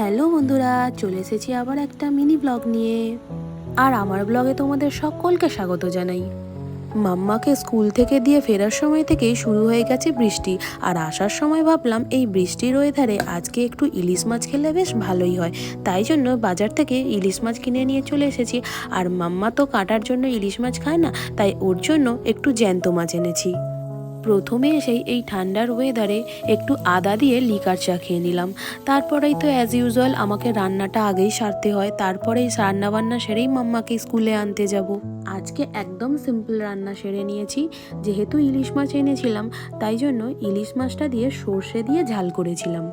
Hello বন্ধুরা, চলে এসেছি আবার একটা মিনি ব্লগ নিয়ে। আর আমার ব্লগে তোমাদের সকলকে স্বাগত জানাই। মাম্মাকে স্কুল থেকে দিয়ে ফেরার সময় থেকেই শুরু হয়ে গেছে বৃষ্টি। আর আসার সময় ভাবলাম এই বৃষ্টির ওয়েদারে আজকে একটু ইলিশ মাছ খেলে বেশ ভালোই হয়। তাই জন্য বাজার থেকে ইলিশ মাছ কিনে নিয়ে চলে এসেছি। আর মাম্মা তো কাটার জন্য ইলিশ মাছ খায় না, তাই ওর জন্য একটু জ্যান্ত মাছ এনেছি। প্রথমে এসেই এই ঠান্ডার ওয়েদারে একটু আদা দিয়ে লিকার চা খেয়ে নিলাম। তারপরেই তো অ্যাজ ইউজুয়াল আমাকে রান্নাটা আগেই সারতে হয়, তারপরেই রান্না বান্না সেরেই মাম্মাকে স্কুলে আনতে যাব। আজকে একদম সিম্পল রান্না সেরে নিয়েছি, যেহেতু ইলিশ মাছ এনেছিলাম, তাই জন্য ইলিশ মাছটা দিয়ে সর্ষে দিয়ে ঝাল করেছিলাম।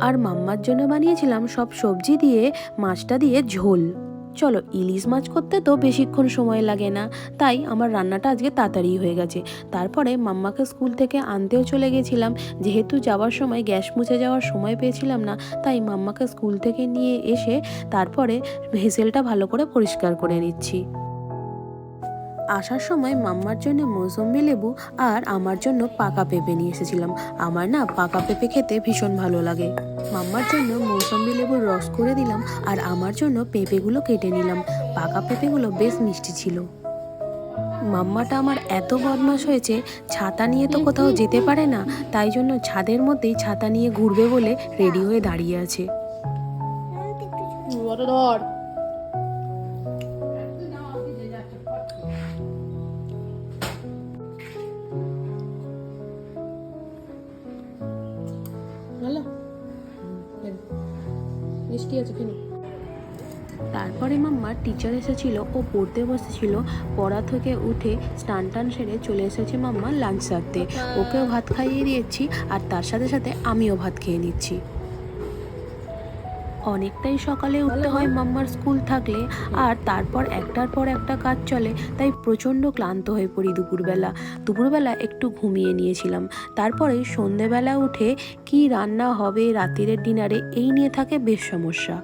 আর মাম্মার জন্য বানিয়েছিলাম সব সবজি দিয়ে, মাছটা দিয়ে ঝোল। চলো ইলিশ মাছ করতে তো বেশিক্ষণ সময় লাগে না। তাই আমার রান্নাটা আজকে তাড়াতাড়ি হয়ে গেছে। তারপরে মাম্মাকে স্কুল থেকে আনতেও চলে গেছিলাম। যেহেতু যাওয়ার সময়, গ্যাস মুছে যাওয়ার সময় পেয়েছিলাম না, তাই মাম্মাকে স্কুল থেকে নিয়ে এসে তারপরে ভেসেলটা ভালো করে পরিষ্কার করে নিচ্ছি। আসার সময় মাম্মার জন্য মৌসম্বি লেবু আর আমার জন্য পাকা পেঁপে নিয়ে এসেছিলাম। আমার না পাকা পেঁপে খেতে ভীষণ ভালো লাগে। মাম্মার জন্য মৌসম্বি লেবুর রস করে দিলাম আর আমার জন্য পেঁপেগুলো কেটে নিলাম। পাকা পেঁপেগুলো বেশ মিষ্টি ছিল। মাম্মাটা আমার এত বদমাস হয়েছে, ছাতা নিয়ে তো কোথাও যেতে পারে না, তাই জন্য ছাদের মধ্যেই ছাতা নিয়ে ঘুরবে বলে রেডি হয়ে দাঁড়িয়ে আছে। ধর মিষ্টি আছে কিনে? তারপরে মাম্মার টিচার এসেছিল ও পড়তে বসেছিল। পড়া থেকে উঠে স্টান টান সেরে চলে এসেছে মাম্মা লাঞ্চ সারতে ওকেও ভাত খাইয়ে দিয়েছি আর তার সাথে সাথে আমিও ভাত খেয়ে নিচ্ছি। অনেকটাই সকালে উঠতে হয় মাম্মার স্কুল থাকলে। আর তারপর একটার পর একটা কাজ চলে তাই প্রচণ্ড ক্লান্ত হয়ে পড়ি দুপুরবেলা। দুপুরবেলা একটু ঘুমিয়ে নিয়েছিলাম। তারপরে সন্ধেবেলা উঠে কি রান্না হবে রাতের ডিনারে এই নিয়ে থাকে বেশ সমস্যা।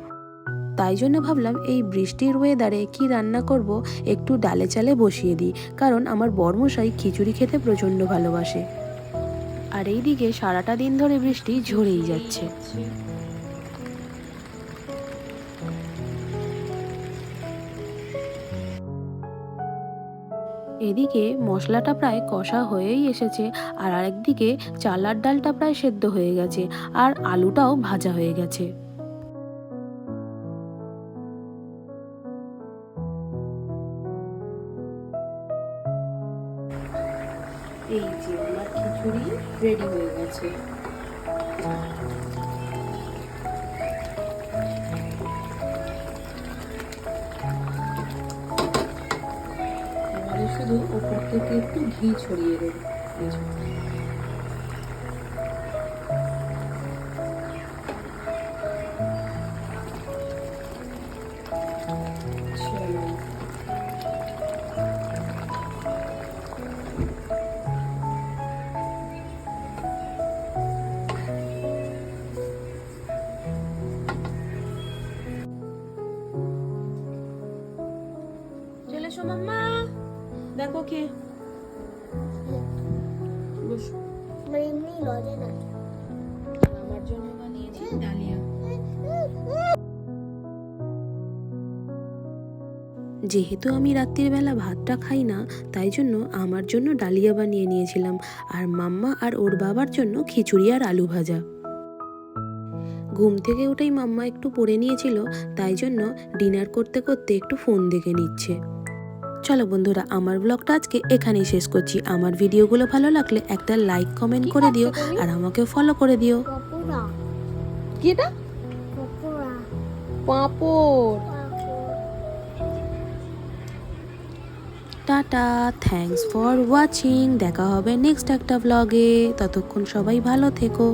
তাই জন্য ভাবলাম এই বৃষ্টির ওয়েদারে কি রান্না করব একটু ডালে চালে বসিয়ে দিই। কারণ আমার বর্মশাই খিচুড়ি খেতে প্রচণ্ড ভালোবাসে। আর এইদিকে সারাটা দিন ধরে বৃষ্টি ঝরেই যাচ্ছে। এদিকে মশলাটা প্রায় কষা হয়েই এসেছে আর আরেকদিকে চালার ডালটা প্রায় সেদ্ধ হয়ে গেছে আর আলুটাও ভাজা হয়ে গেছে। এই যে আমার খিচুড়ি রেডি হয়ে গেছে। শুধু ওপর থেকে একটু ঘি ছড়িয়ে দেবো। মাম্মা। দেখো কে। যেহেতু আমি রাত্রিবেলা ভাতটা খাই না, তাই জন্য আমার জন্য ডালিয়া বানিয়ে নিয়েছিলাম, আর মাম্মা আর ওর বাবার জন্য খিচুড়ি আর আলু ভাজা। ঘুম থেকে উঠেই মাম্মা একটু পড়ে নিয়েছিল, তাই জন্য ডিনার করতে করতে একটু ফোন দেখে নিচ্ছে। চলো বন্ধুরা আমার ব্লগটা আজকে এখানেই শেষ করছি। আমার ভিডিওগুলো ভালো লাগলে একটা লাইক কমেন্ট করে দিও আর আমাকে ফলো করে দিও। পপুরা কি এটা পাঁপড়। টাটা থ্যাঙ্কস ফর ওয়াচিং দেখা হবে নেক্সট একটা ব্লগে ততক্ষণ সবাই ভালো থেকো।